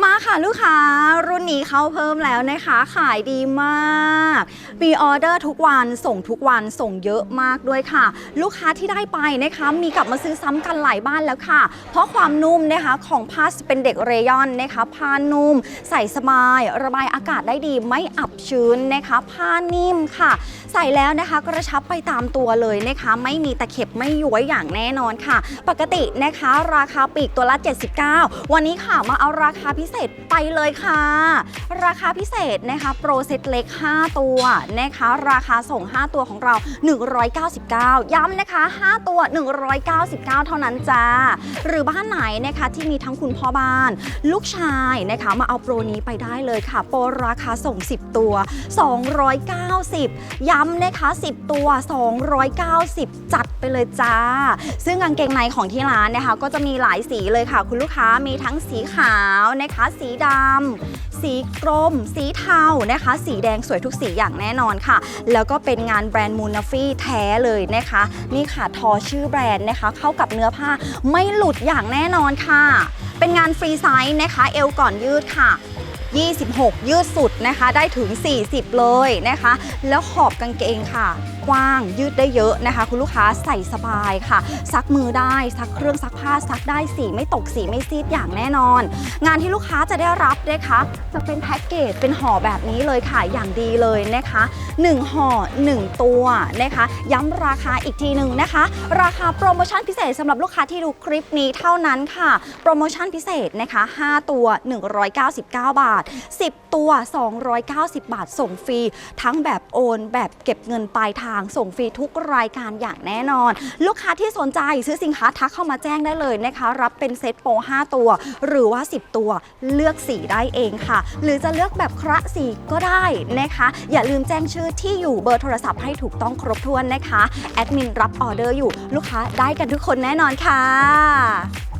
มาค่ะลูกค้ารุ่นนี้เข้าเพิ่มแล้วนะคะ ขายดีมาก มีออเดอร์ทุกวันส่งทุกวันส่งเยอะมากด้วยค่ะ ลูกค้าที่ได้ไปนะคะมีกลับมาซื้อซ้ำกันหลายบ้านแล้วค่ะ เพราะความนุ่มนะคะของผ้าเป็นเด็กเรยอนนะคะผ้านุ่ม ใส่สบาย ระบายอากาศได้ดีไม่อับชื้นนะคะผ้านิ่มค่ะ ใส่แล้วนะคะกระชับไปตามตัวเลยนะคะ ไม่มีตะเข็บไม่ย้วยอย่างแน่นอนค่ะ ปกตินะคะ ราคาปีกตัวละ 79 วันนี้ค่ะมาเอาราคาพิิเศษไปเลยค่ะ ราคาพิเศษนะคะโปรเซตเล็ก 5 ตัวนะคะราคาส่ง 5 ตัวของเรา 199 ย้ำนะคะ 5 ตัว 199 เท่านั้นจ้า หรือบ้านไหนนะคะที่มีทั้งคุณพ่อบ้าน ลูกชายนะคะมาเอาโปรนี้ไปได้เลยค่ะ โปรราคาส่ง 10 ตัว 290 ย้ำนะคะ 10 ตัว 290 จัดไปเลยจ้า ซึ่งกางเกงในของที่ร้านนะคะก็จะมีหลายสีเลยค่ะ คุณลูกค้ามีทั้งสีขาวนะคะสีดำสีกรม สีเทานะคะ สีแดงสวยทุกสีอย่างแน่นอนค่ะ แล้วก็เป็นงานแบรนด์มูนาฟี่แท้เลยนะคะ นี่ค่ะทอชื่อแบรนด์นะคะ เข้ากับเนื้อผ้าไม่หลุดอย่างแน่นอนค่ะ เป็นงานฟรีไซส์นะคะเอวก่อนยืดค่ะ26 ยืดสุดนะคะ ได้ถึง 40 เลยนะคะ แล้วขอบกางเกงค่ะกว้าง ยืดได้เยอะนะคะ คุณลูกค้าใส่สบายค่ะ ซักมือได้ ซักเครื่องซักผ้าซักได้สีไม่ตกสีไม่ซีดอย่างแน่นอน งานที่ลูกค้าจะได้รับนะคะจะเป็นแพ็กเกจเป็นห่อแบบนี้เลยค่ะอย่างดีเลยนะคะ1ห่อ1 ตัวนะคะ ย้ำราคาอีกทีหนึ่งนะคะ ราคาโปรโมชั่นพิเศษสำหรับลูกค้าที่ดูคลิปนี้เท่านั้นค่ะ โปรโมชั่นพิเศษนะคะ 5 ตัว 199 บาท 10 ตัว 290 บาทส่งฟรี ทั้งแบบโอน แบบเก็บเงินปลายทางส่งฟรีทุกรายการอย่างแน่นอน ลูกค้าที่สนใจซื้อสินค้าทักเข้ามาแจ้งได้เลยนะคะ รับเป็นเซตโปร5ตัว หรือว่า 10 ตัวเลือกสีได้เองค่ะ หรือจะเลือกแบบคระสีก็ได้นะคะ อย่าลืมแจ้งชื่อที่อยู่เบอร์โทรศัพท์ให้ถูกต้องครบถ้วนนะคะแอดมินรับออเดอร์อยู่ลูกค้าได้กันทุกคนแน่นอนค่ะ